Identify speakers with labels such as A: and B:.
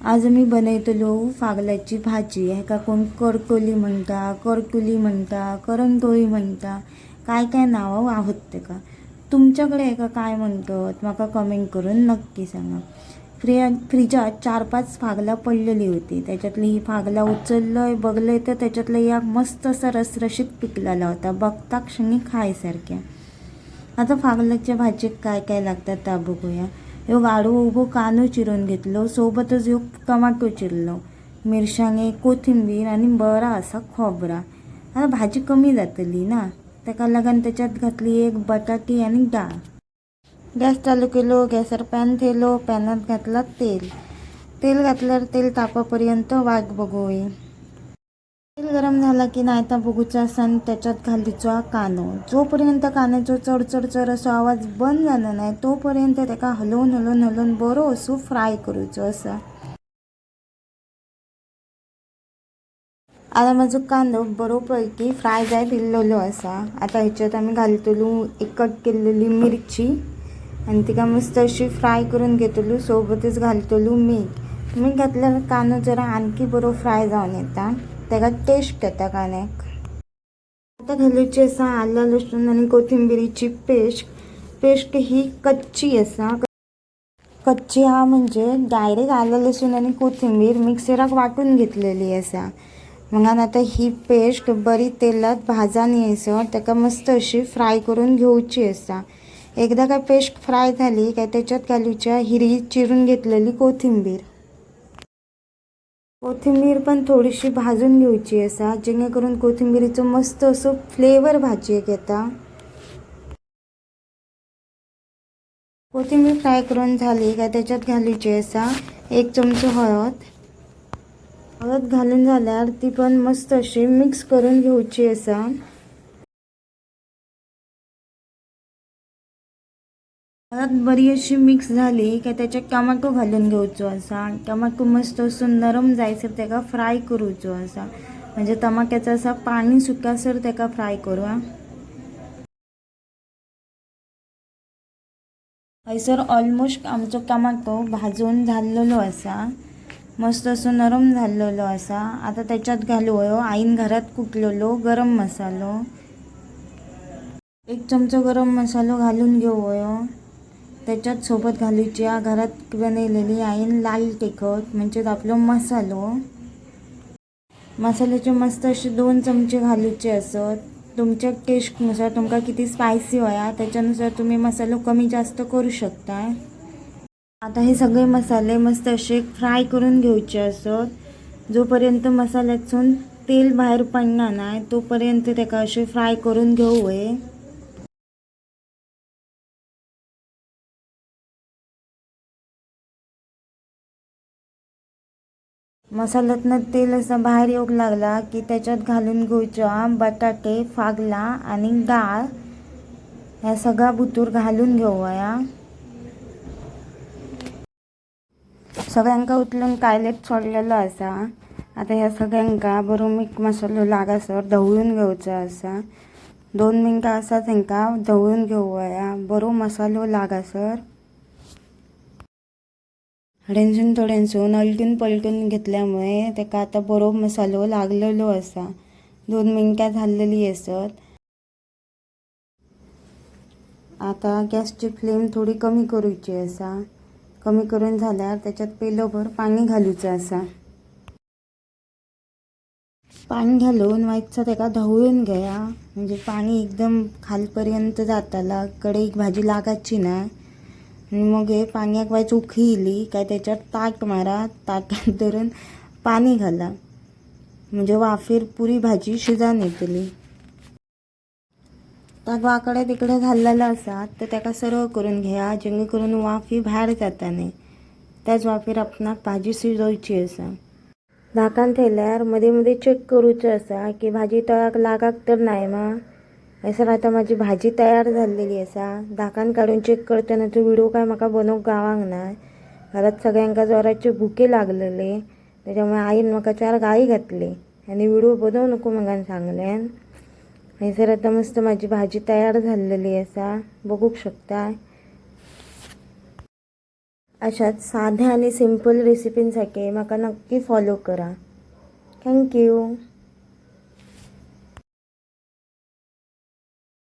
A: आज मी बनयतलो फागल्याची भाजी. हेका कोण करकोली म्हणता करकुली म्हणता करंटोळी म्हणता. काय काय नावं आहोत तेका तुमच्याकडे हेका काय म्हणतात? म्हाका कमेंट करून नक्की सांगा. फ्री फ्रिजात चार पाच फागला पडलेली होती. त्याच्यातली ही फागला उचललंय बघलंय तर त्याच्यातलं या मस्त असा रसरशीत पिकलेला होता. बघता क्षणी खायसारख्या. आता फागलाच्या भाजीत काय काय लागतात त्या बघूया. ह्यो गाडू उभो कांदो चिरून घेतलो सोबतच ह्यो टमाटो चिरलो. मिरसांगे कोथिंबीर आणि बरा असा खोबरा. आता भाजी कमी जातली ना ताका लागून त्याच्यात घातली एक बटाटी आणि डाळ. गॅस चालू केलो गॅसवर पॅन ठेवलो पॅनात घातला तेल. तेल घातल्यावर तेल तापापर्यंत वाट बघूय तेल गरम झाला की नाही तर बघूचा सण त्याच्यात घालूचो कानो. जोपर्यंत कांद्याचो चड चड चड असो आवाज बंद झाला नाही तोपर्यंत ताका हलवून हलवून हलवून बरो असो फ्राय करूचो असा. आता माझो कांदो बरोपैकी फ्राय जाय पिल्लेलो असा. आता ह्याच्यात आम्ही घालतलो एक कट केलेली मिरची आणि तिका मस्त अशी फ्राय करून घेतलो सोबतच घालतलो मीठ. मीठ घातल्यावर कांदो जरा आणखी बरो फ्राय जावन येता. तेका टेस्ट येता कांद्याक आता घालूची असा आलं लसूण आणि कोथिंबिरीची पेस्ट पेस्ट ही कच्ची असा. कच्ची हा म्हणजे डायरेक्ट आलं लसूण आणि कोथिंबीर मिक्सराक वाटून घेतलेली असा. मग आता ही पेस्ट बरी तेलात भाजान यायचं ताका मस्त अशी फ्राय करून घेवची असा. एकदा काय पेस्ट फ्राय झाली काय त्याच्यात घालूच्या हिरी चिरून घेतलेली कोथिंबीर. कोथिंबीर पण थोडीशी भाजून घेवची असा जेणेकरून कोथिंबीरीचं मस्त असं फ्लेवर भाजयेक येता. कोथिंबीर फ्राय करून झाली काय त्याच्यात घालूची असा एक चमचो हळद. हळद घालून झाल्यावर ती पण मस्त अशी मिक्स करून घेवची असा. परत बरी अशी मिक्स झाली की त्याच्यात टमाटो घालून घेवचो असा. टमाटो मस्त असो नरम जायसर तेका फ्राय करूचो असा. म्हणजे टमाट्याचं असा पाणी सुकासर तेका फ्राय करू हा. हयसर ऑलमोस्ट आमचो टमाटो भाजून झालेलो असा. मस्त असो नरम झालेलो असा. आता त्याच्यात घालू होयो आईन घरात कुटलेलो गरम मसालो. एक चमचो गरम मसालो घालून घेऊ होयो त्याच्यात सोबत घालूची हा घरात बनवलेली आहे लाल तिखट म्हणजे आपलो मसालो. मसाल्याचे मस्त असे दोन चमचे घालूचे असत. तुमच्या टेस्टनुसार तुमका किती स्पायसी होया त्याच्यानुसार तुम्ही मसालो कमी जास्त करू शकता आता हे सगळे मसाले मस्त असे फ्राय करून घेवचे असत. जोपर्यंत मसाल्यातून तेल बाहेर पडणार नाही तोपर्यंत त्याका असे फ्राय करून घेऊ मसाल्यातनं तेल असं बाहेर येऊ लागला की त्याच्यात घालून घेऊच्या बटाटे फागला आणि डाळ ह्या सगळा बुतूर घालून घेऊया. सगळ्यांका उचलून कायलेट सोडलेलो असा. आता ह्या सगळ्यांका बरो मीठ मसालो लागासर ढवळून घेवचो असा. दोन मिनटां असा तांकां ढवळून घेवया बरो मसालो लागासर हडेनसून थोड्यांसून अलटून पलटून घेतल्यामुळे ताका आता बरो मसालो लागलेलो असा. दोन मिनटां झालेली असत आता गॅसची फ्लेम थोडी कमी करूची असा. कमी करून झाल्यार त्याच्यात पेलोभर पाणी घालूचं असा. पाणी घालून मातसं ताका धवळून घ्या. म्हणजे पाणी एकदम खालपर्यंत जाताला कडेक भाजी लागाची ना आणि मग हे पाण्याक वायच उखी येयली काय त्याच्यात ताक मारा ताकात धरून पाणी घाला. म्हणजे वाफेर पुरी भाजी शिजान येतली ताक वाकडे तिकडे घाललेला असा तर त्याका सरळ करून घ्या जेणेकरून वाफी बाहेर जाता नाही त्याच वाफेर आपणाक भाजी शिजवची असा. धाकान थेल्यारमध्ये मध्ये चेक करूचं असा की भाजी तळाक लागाक तर नाही मा सर आतां म्हाजी भाजी तयार जाल्लेली आसा धाकान काडून चेक करतना तो व्हिडिओ काय म्हाका बनोवंक गावांक ना. घरांत सगळ्यांका जोराचे भुके लागलेले. त्याच्यामुळे आईन म्हाका चार गाई घातली. आनी व्हिडिओ बनोव नको म्हाका सांगल्यान. हयसर आतां मस्त म्हाजी भाजी तयार झालेली आसा बघूक शकता. अशाच साध्या आणि सिंपल रेसिपींसाठी म्हाका नक्की फॉलो करा. थँक्यू